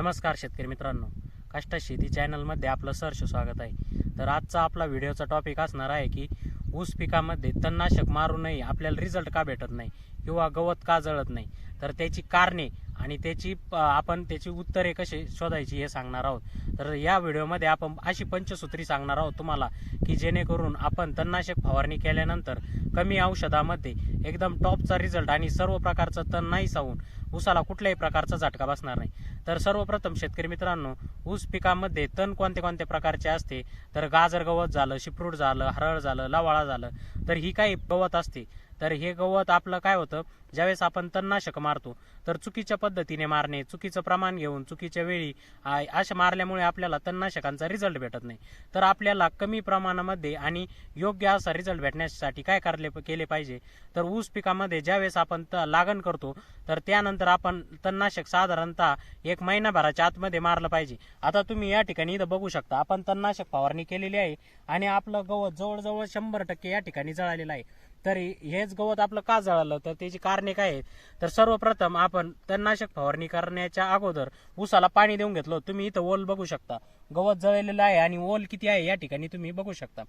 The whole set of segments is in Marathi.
नमस्कार शेतकरी मित्रांनो. काष्टा शेती चॅनलमध्ये आपलं सहर्ष स्वागत आहे. तर आजचा आपला व्हिडिओचा टॉपिक असणार आहे की ऊस पिकामध्ये तणनाशक मारू नये आपल्याला रिझल्ट का भेटत नाही? किंवा गवत का जळत नाही? तर त्याची कारणे आणि त्याची आपण त्याची उत्तरे कशी शोधायची हे सांगणार आहोत. तर या व्हिडिओमध्ये आपण अशी पंचसूत्री सांगणार आहोत तुम्हाला की जेणेकरून आपण तणनाशक फवारणी केल्यानंतर कमी औषधामध्ये एकदम टॉपचा रिझल्ट आणि सर्व प्रकारचं तण नाही सावून ऊसाला कुठल्याही प्रकारचा झटका बसणार नाही. तर सर्वप्रथम शेतकरी मित्रांनो ऊस पिकामध्ये तण कोणते कोणत्या प्रकारचे असते? तर गाजर गवत झालं शिफ्रूट झालं हरळ झालं लवाळा झालं तर ही काही गवत असते. तर हे गवत आपलं काय होतं? ज्यावेळेस आपण तणनाशक मारतो तर चुकीच्या पद्धतीने मारणे चुकीचं प्रमाण घेऊन चुकीच्या वेळी आ- अशा मारल्यामुळे आपल्याला तणनाशकांचा रिझल्ट भेटत नाही. तर आपल्याला कमी प्रमाणामध्ये आणि योग्य असा रिझल्ट भेटण्यासाठी काय करले केले पाहिजे? तर ऊस पिकामध्ये ज्यावेळेस आपण त- लागण करतो तर त्यानंतर आपण तणनाशक साधारणतः एक महिनाभराच्या आतमध्ये मारलं पाहिजे. आता तुम्ही या ठिकाणी इथं बघू शकता आपण तणनाशक फवारणी केलेली आहे आणि आपलं गवत जवळजवळ शंभर टक्के या ठिकाणी जळालेलं आहे. तर हेच गवत आपलं का जळालं? तर त्याची कारण काय आहेत? तर सर्वप्रथम आपण तणनाशक फवारणी करण्याच्या अगोदर ऊसाला पाणी देऊन घेतलं. तुम्ही इथं ओल बघू शकता. गवत जळलेलं आहे आणि ओल किती आहे या ठिकाणी तुम्ही बघू शकता.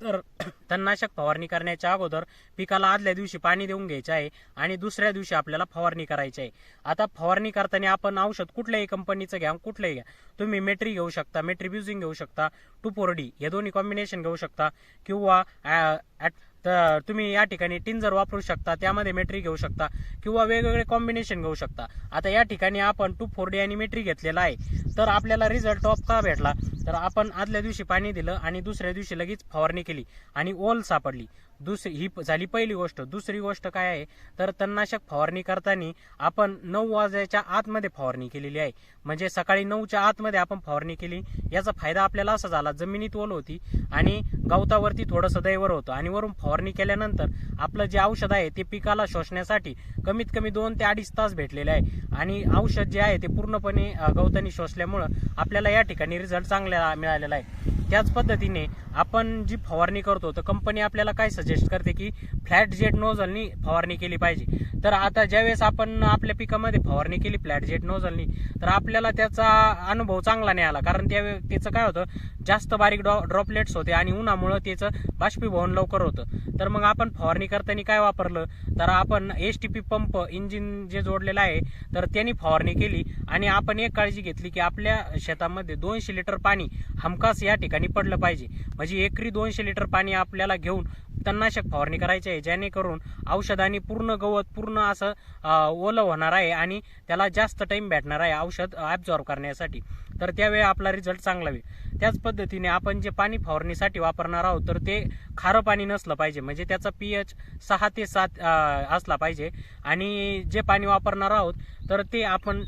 तर तणनाशक फवारणी करण्याच्या अगोदर पिकाला आदल्या दिवशी पाणी देऊन घ्यायचं आहे आणि दुसऱ्या दिवशी आपल्याला फवारणी करायची आहे. आता फवारणी करताना आपण औषध कुठल्याही कंपनीचं घ्या कुठलंही घ्या. तुम्ही मेट्री घेऊ शकता मेट्री ब्युझिंग घेऊ शकता टू फोरडी हे दोन्ही कॉम्बिनेशन घेऊ शकता. किंवा तर तुम्ही या ठिकाणी टिंजर वापरू शकता त्यामध्ये मेट्री घेऊ शकता किंवा वेगवेगळे कॉम्बिनेशन घेऊ शकता. आता या ठिकाणी आपण टू फोर डी आणि मेट्री घेतलेला आहे. तर आपल्याला रिझल्ट टॉप का भेटला? तर आपण आदल्या दिवशी पाणी दिलं आणि दुसऱ्या दिवशी लगेच फवारणी केली आणि ओल सापडली. दुसरी ही झाली पहिली गोष्ट. दुसरी गोष्ट काय आहे? तर तणनाशक फवारणी करताना आपण नऊ वाजायच्या आतमध्ये फवारणी केलेली आहे. म्हणजे सकाळी नऊच्या आतमध्ये आपण फवारणी केली. याचा फायदा आपल्याला असा झाला जमिनीत ओल होती आणि गवतावरती थोडंसं दैवर होतं आणि वरून फवारणी केल्यानंतर आपलं जे औषध आहे ते पिकाला शोषण्यासाठी कमीत कमी दोन ते अडीच तास भेटलेले आहे. आणि औषध जे आहे ते पूर्णपणे गवतानी शोषल्यामुळं आपल्याला या ठिकाणी रिझल्ट चांगला मिळालेला आहे. त्याच पद्धतीने आपण जी फवारणी करतो तर कंपनी आपल्याला काय सजेस्ट करते की फ्लॅट जेट नोझलनी फवारणी केली पाहिजे. तर आता ज्यावेळेस आपण आपल्या पिकामध्ये फवारणी केली फ्लॅट जेट नोझलनी तर आपल्याला त्याचा अनुभव चांगला नाही आला. कारण त्या त्याचं काय होतं जास्त बारीक डॉ ड्रॉपलेट्स होते आणि उन्हामुळं त्याचं बाष्पीभवन लवकर होतं. तर मग आपण फवारणी करताना काय वापरलं तर आपण S T P pump engine जे जोडलेलं आहे तर त्यांनी फवारणी केली आणि आपण एक काळजी घेतली की आपल्या शेतामध्ये दोनशे लिटर पाणी हमखास या ठिकाणी ठिकाणी पडलं पाहिजे. म्हणजे एकरी दोनशे लिटर पाणी आपल्याला घेऊन तणनाशक फवारणी करायची आहे जेणेकरून औषधाने पूर्ण गवत पूर्ण असं ओलं होणार आहे आणि त्याला जास्त टाईम भेटणार आहे औषध ॲब्झॉर्व करण्यासाठी. तर त्यावेळी आपला रिझल्ट चांगला होईल. त्याच पद्धतीने आपण जे पाणी फवारणीसाठी वापरणार आहोत तर ते खारं पाणी नसलं पाहिजे. म्हणजे त्याचा पी एच सहा ते सात असला पाहिजे. आणि जे पाणी वापरणार आहोत तर ते आपण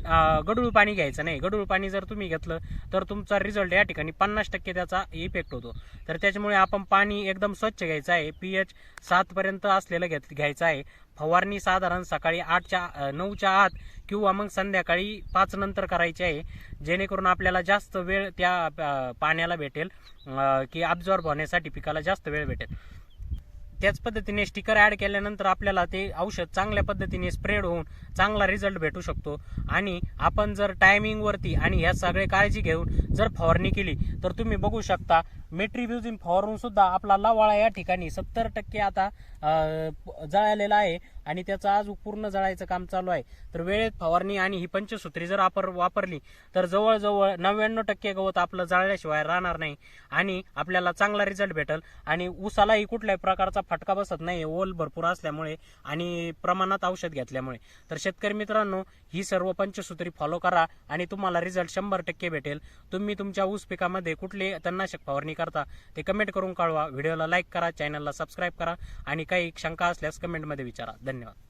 गडूळ पाणी घ्यायचं नाही. गडूळ पाणी जर तुम्ही घेतलं तर तुमचा रिझल्ट या ठिकाणी पन्नास टक्के त्याचा इफेक्ट होतो. तर त्याच्यामुळे आपण पाणी एकदम स्वच्छ घ्यायचं आहे. पी एच सातपर्यंत असलेलं घेत घ्यायचं आहे. फवारणी साधारण सकाळी आठच्या नऊच्या आत किंवा मग संध्याकाळी पाच नंतर करायची आहे. जेणेकरून आपल्याला जास्त वेळ त्या पाण्याला भेटेल की अब्झॉर्ब होण्यासाठी पिकाला जास्त वेळ भेटेल. त्याच पद्धतीने स्टिकर ॲड केल्यानंतर आपल्याला ते औषध चांगल्या पद्धतीने स्प्रेड होऊन चांगला रिझल्ट भेटू शकतो. आणि आपण जर टायमिंगवरती आणि ह्या सगळे काळजी घेऊन जर फवारणी केली तर तुम्ही बघू शकता मेट्रीब्युजिन फॉरून सुद्धा आपला लवाळा या ठिकाणी सत्तर टक्के आता जळालेला आहे आणि त्याचं आज पूर्ण जळायचं काम चालू आहे. तर वेळेत फवारणी आणि ही पंचसूत्री जर आपण वापरली तर जवळजवळ नव्याण्णव टक्के गवत आपलं जळल्याशिवाय राहणार नाही आणि आपल्याला चांगला रिझल्ट भेटेल. आणि ऊसालाही कुठल्याही प्रकारचा फटका बसत नाही ओल भरपूर असल्यामुळे आणि प्रमाणात औषध घेतल्यामुळे. तर शेतकरी मित्रांनो ही सर्व पंचसूत्री फॉलो करा आणि तुम्हाला रिझल्ट शंभर टक्के भेटेल. तुम्ही तुमच्या ऊस पिकामध्ये कुठले तणनाशक फवारणी करता ते कमेंट करून कळवा. व्हिडिओला लाईक करा चॅनलला सबस्क्राईब करा आणि काही शंका असल्यास कमेंटमध्ये विचारा. धन्यवाद.